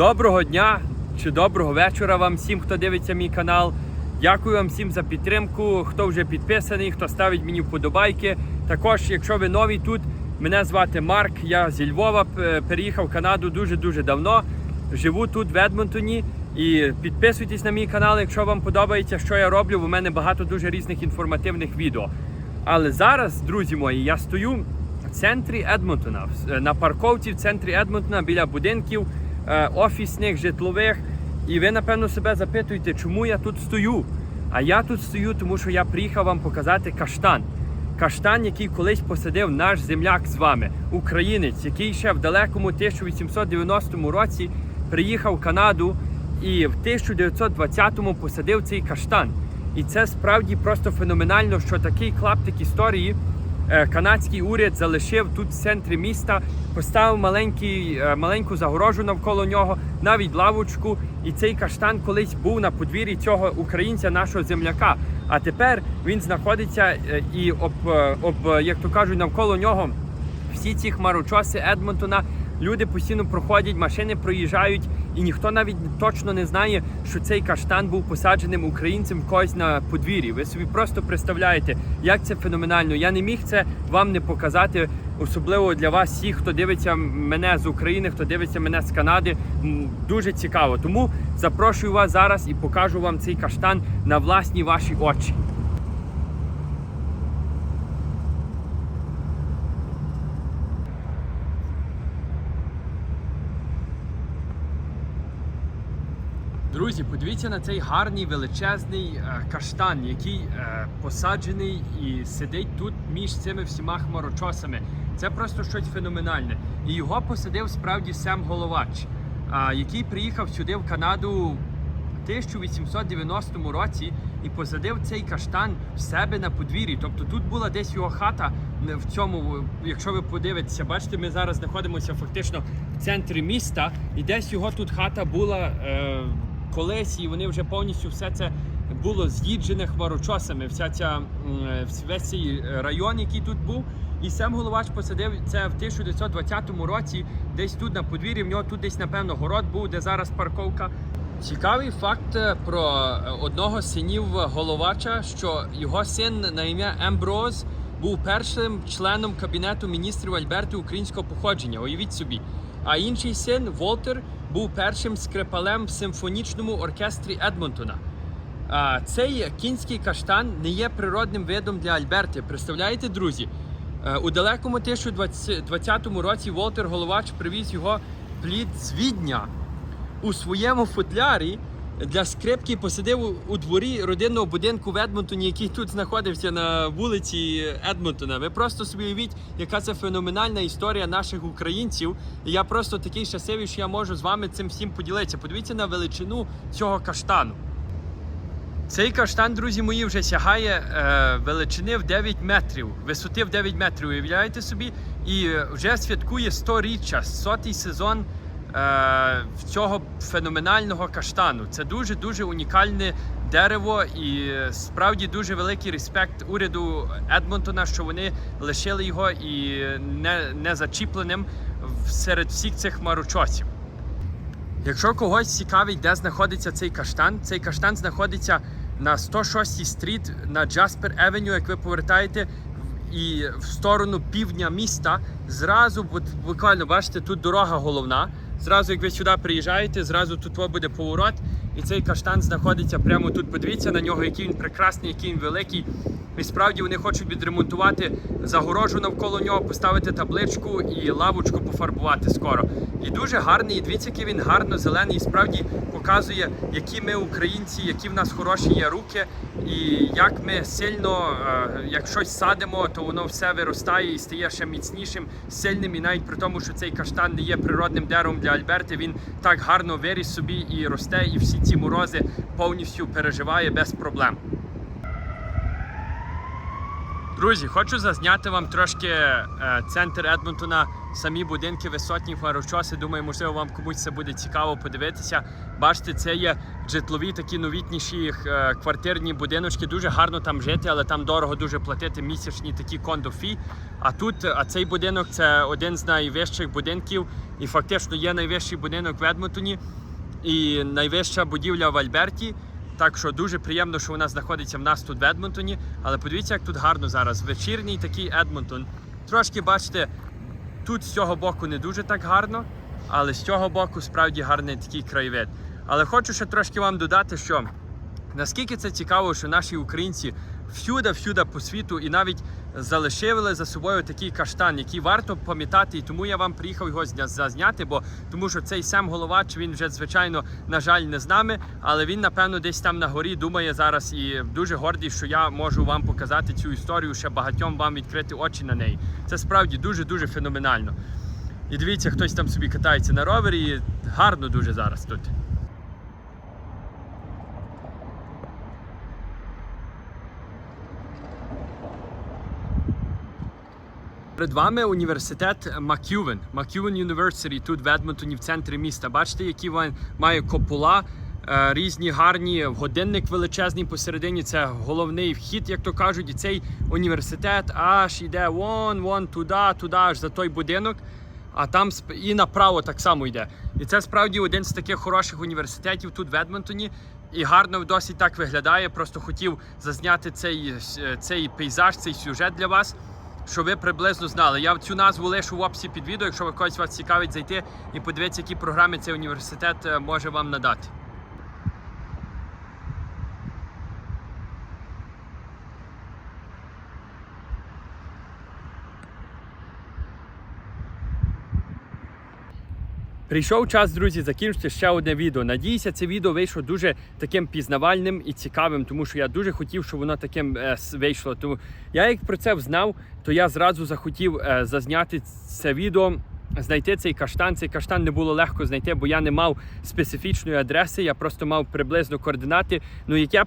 Доброго дня чи доброго вечора вам всім, хто дивиться мій канал. Дякую вам всім за підтримку, хто вже підписаний, хто ставить мені вподобайки. Також, якщо ви нові тут, мене звати Марк, я зі Львова переїхав в Канаду дуже-дуже давно. Живу тут в Едмонтоні. І підписуйтесь на мій канал, якщо вам подобається, що я роблю. У мене багато дуже різних інформативних відео. Але зараз, друзі мої, я стою в центрі Едмонтона, на парковці в центрі Едмонтона біля будинків е, офісних, житлових. І ви, напевно, себе запитуєте, чому я тут стою. А я тут стою, тому що я приїхав вам показати каштан. Каштан, який колись посадив наш земляк з вами, українець, який ще в далекому 1890 році приїхав в Канаду і в 1920-му посадив цей каштан. І це справді просто феноменально, що такий клаптик історії е, канадський уряд залишив тут в центрі міста, поставив маленький, е, маленьку загорожу навколо нього, навіть лавочку. І цей каштан колись був на подвір'ї цього українця, нашого земляка. А тепер він знаходиться е, і об, е, об, е, як то кажуть, навколо нього всі ці хмарочоси Едмонтона. Люди постійно проходять, машини проїжджають, і ніхто навіть точно не знає, що цей каштан був посадженим українцем когось на подвір'ї. Ви собі просто представляєте, як це феноменально. Я не міг це вам не показати, особливо для вас, всіх, хто дивиться мене з України, хто дивиться мене з Канади. Дуже цікаво. Тому запрошую вас зараз і покажу вам цей каштан на власні ваші очі. Друзі, подивіться на цей гарний величезний е, каштан, який е, посаджений і сидить тут між цими всіма хмарочосами. Це просто щось феноменальне. І його посадив справді Сем Головач, е, який приїхав сюди в Канаду в 1890 році і посадив цей каштан в себе на подвір'ї. Тобто тут була десь його хата в цьому, якщо ви подивитеся, бачите, ми зараз знаходимося фактично в центрі міста, і десь його тут хата була е, колись, і вони вже повністю все це було з'їджене хмарочосами. Вся ця е, весь цей район, який тут був. І сам головач посадив це в 1920 році, десь тут на подвір'ї. В нього тут десь, напевно, город був, де зараз парковка. Цікавий факт е, про е, одного з синів головача, що його син на ім'я Емброз був першим членом кабінету міністрів Альберти українського походження. Уявіть собі. А інший син Волтер був першим скрипалем в симфонічному оркестрі Едмонтона. А, Цей кінський каштан не є природним видом для Альберти. Представляєте, друзі? Е, У далекому 1920 році Волтер Головач привіз його плід з Відня у своєму футлярі для скрипки посадив у- дворі родинного будинку в Едмонтоні, який тут знаходився на вулиці Едмонтона. Ви просто собі уявіть, яка це феноменальна історія наших українців. І я просто такий щасливий, що я можу з вами цим всім поділитися. Подивіться на величину цього каштану. Цей каштан, друзі мої, вже сягає е, величини в 9 метрів, висоти в 9 метрів, уявляєте собі, і вже святкує 100 річчя, сотий сезон цього феноменального каштану. Це дуже дуже унікальне дерево, і е, справді дуже великий респект уряду Едмонтона, що вони лишили його і не, не зачіпленим серед всіх цих марочосів. Якщо когось цікавить, де знаходиться цей каштан, цей каштан знаходиться на 106 стріт на Джаспер Евеню, як ви повертаєте і в сторону півдня міста. Зразу, буквально бачите, тут дорога головна. Зразу, як ви сюди приїжджаєте, зразу тут буде поворот, і цей каштан знаходиться прямо тут. Подивіться на нього, який він прекрасний, який він великий. І справді вони хочуть відремонтувати загорожу навколо нього, поставити табличку і лавочку пофарбувати скоро. І дуже гарний, і дивіться, який він гарно зелений. І справді показує, які ми українці, які в нас хороші є руки, і як ми сильно, е, як щось садимо, то воно все виростає і стає ще міцнішим, сильним. І навіть при тому, що цей каштан не є природним деревом для Альберти, він так гарно виріс собі і росте, і всі ці морози повністю переживає без проблем. Друзі, хочу зазняти вам трошки е, центр Едмонтона, самі будинки висотні хмарочоси. Думаю, можливо, вам комусь це буде цікаво подивитися. Бачите, це є житлові такі новітніші е, квартирні будиночки. Дуже гарно там жити, але там дорого дуже платити місячні такі кондофі. А тут, а цей будинок це один з найвищих будинків, і фактично є найвищий будинок в Едмонтоні і найвища будівля в Альберті. Так що дуже приємно, що вона знаходиться в нас тут в Едмонтоні. Але подивіться, як тут гарно зараз. Вечірній такий Едмонтон. Трошки бачите, тут з цього боку не дуже так гарно, але з цього боку справді гарний такий краєвид. Але хочу ще трошки вам додати, що наскільки це цікаво, що наші українці всюди, всюди по світу і навіть залишили за собою такий каштан, який варто пам'ятати, і тому я вам приїхав його зня- зазняти, бо тому що цей Сем Головач, він вже звичайно на жаль не з нами, але він напевно десь там на горі думає зараз і дуже гордий, що я можу вам показати цю історію, ще багатьом вам відкрити очі на неї. Це справді дуже дуже феноменально. І дивіться, хтось там собі катається на ровері, і гарно дуже зараз тут. Перед вами університет Макювен, Макювен University тут в Едмонтоні, в центрі міста. Бачите, які він має купола, е, різні гарні годинник величезний посередині. Це головний вхід, як то кажуть. І цей університет аж йде вон, вон туди, туди, аж за той будинок. А там і направо так само йде. І це справді один з таких хороших університетів тут в Едмонтоні. І гарно досить так виглядає. Просто хотів зазняти цей, е, цей пейзаж, цей сюжет для вас щоб ви приблизно знали. Я цю назву лишу в описі під відео, якщо ви когось вас цікавить зайти і подивитися, які програми цей університет е, може вам надати. Прийшов час, друзі, закінчити ще одне відео. Надіюся, це відео вийшло дуже таким пізнавальним і цікавим, тому що я дуже хотів, щоб воно таким е, вийшло. Тому я як про це взнав, то я зразу захотів е, зазняти це відео. Знайти цей каштан. Цей каштан не було легко знайти, бо я не мав специфічної адреси, я просто мав приблизно координати. Ну як я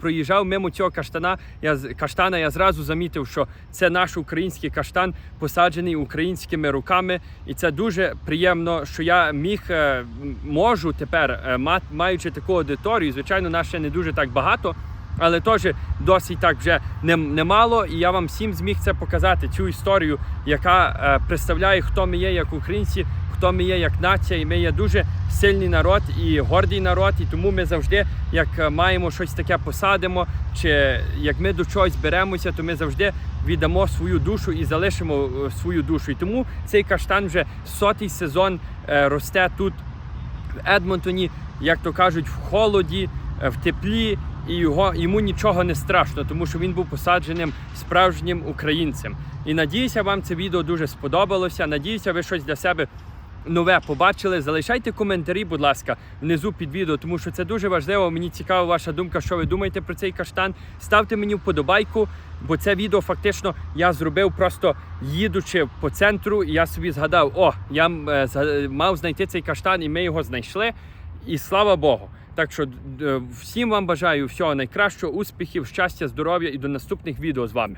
проїжджав мимо цього каштана, я каштана, я зразу замітив, що це наш український каштан, посаджений українськими руками, і це дуже приємно, що я міг е, можу тепер, е, маючи таку аудиторію. Звичайно, нас ще не дуже так багато. Але теж досить так вже немало, і я вам всім зміг це показати, цю історію, яка е, представляє, хто ми є як українці, хто ми є як нація, і ми є дуже сильний народ і гордий народ. І тому ми завжди, як е, маємо щось таке посадимо, чи як ми до чогось беремося, то ми завжди віддамо свою душу і залишимо е, свою душу. І тому цей каштан вже сотий сезон росте тут в Едмонтоні, як то кажуть, в холоді, в теплі, і його йому нічого не страшно, тому що він був посадженим справжнім українцем. І надіюся, вам це відео дуже сподобалося. Надіюся, ви щось для себе. Нове побачили, залишайте коментарі, будь ласка, внизу під відео, тому що це дуже важливо. Мені цікава ваша думка, що ви думаєте про цей каштан. Ставте мені вподобайку, бо це відео фактично я зробив просто їдучи по центру, і я собі згадав, о, я е, мав знайти цей каштан, і ми його знайшли. І слава Богу. Так що е, всім вам бажаю всього найкращого, успіхів, щастя, здоров'я і до наступних відео з вами.